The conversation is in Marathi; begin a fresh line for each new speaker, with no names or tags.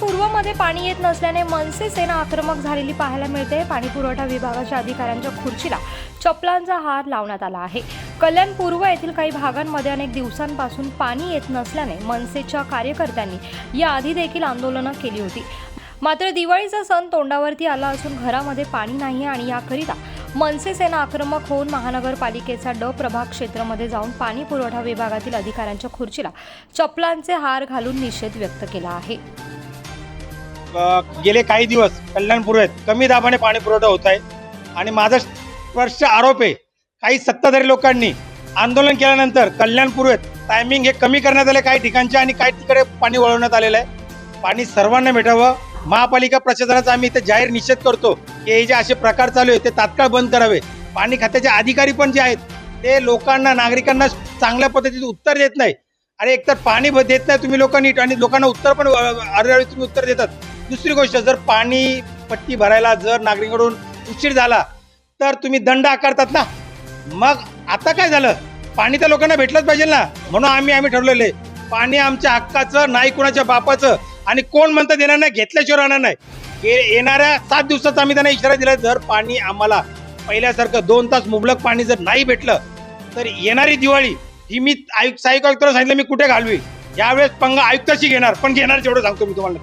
पूर्वमध्ये पाणी येत नसल्याने मनसे सेना आक्रमक झालेली पाहायला मिळते. पाणी पुरवठा विभागाच्या अधिकाऱ्यांच्या खुर्चीला चपलांचा हार लावण्यात आला आहे. कल्याण पूर्व येथील काही भागांमध्ये अनेक दिवसांपासून पाणी येत नसल्याने मनसेच्या कार्यकर्त्यांनी याआधी देखील आंदोलनं केली होती. मात्र दिवाळीचा सण तोंडावरती आला असून घरामध्ये पाणी नाही आणि याकरिता मनसे सेना आक्रमक होऊन महानगरपालिकेचा ड प्रभाग क्षेत्रामध्ये जाऊन पाणी पुरवठा विभागातील अधिकाऱ्यांच्या खुर्चीला चपलांचे हार घालून निषेध व्यक्त केला आहे.
गेले काही दिवस कल्याणपूर आहेत कमी दाबाने पाणी पुरवठा होत आहे. आणि माझा स्पर्श आरोप आहे काही सत्ताधारी लोकांनी आंदोलन केल्यानंतर कल्याणपूर आहेत टायमिंग हे कमी करण्यात आले काही ठिकाणचे आणि काही तिकडे पाणी वळवण्यात आलेलं आहे. पाणी सर्वांना भेटावं महापालिका प्रशासनाचा आम्ही इथे जाहीर निषेध करतो की हे जे असे प्रकार चालू आहे ते तात्काळ बंद करावे. पाणी खात्याचे अधिकारी पण जे आहेत ते लोकांना नागरिकांना चांगल्या पद्धतीचं उत्तर देत नाही. अरे एकतर पाणी देत नाही तुम्ही लोकांनी आणि लोकांना उत्तर पण अरे तुम्ही उत्तर देतात. दुसरी गोष्ट जर पाणी पट्टी भरायला जर नागरिकांकडून उशीर झाला तर तुम्ही दंड आकारतात ना. मग आता काय झालं? पाणी तर लोकांना भेटलंच पाहिजे ना. म्हणून आम्ही आम्ही ठरवलेले पाणी आमच्या हक्काचं नाही कुणाच्या बापाचं आणि कोण म्हणतं देणार नाही घेतल्याशिवाय राहणार नाही. ये- येणाऱ्या सात दिवसात आम्ही त्यांना इशारा दिला जर पाणी आम्हाला पहिल्यासारखं दोन तास मुबलक पाणी जर नाही भेटलं तर येणारी दिवाळी ही मी आयुक्त सहाय्यक आयुक्ताला सांगितलं मी कुठे घालवी? यावेळेस पंगा आयुक्ताशी घेणार पण घेणार तेवढं सांगतो मी तुम्हाला.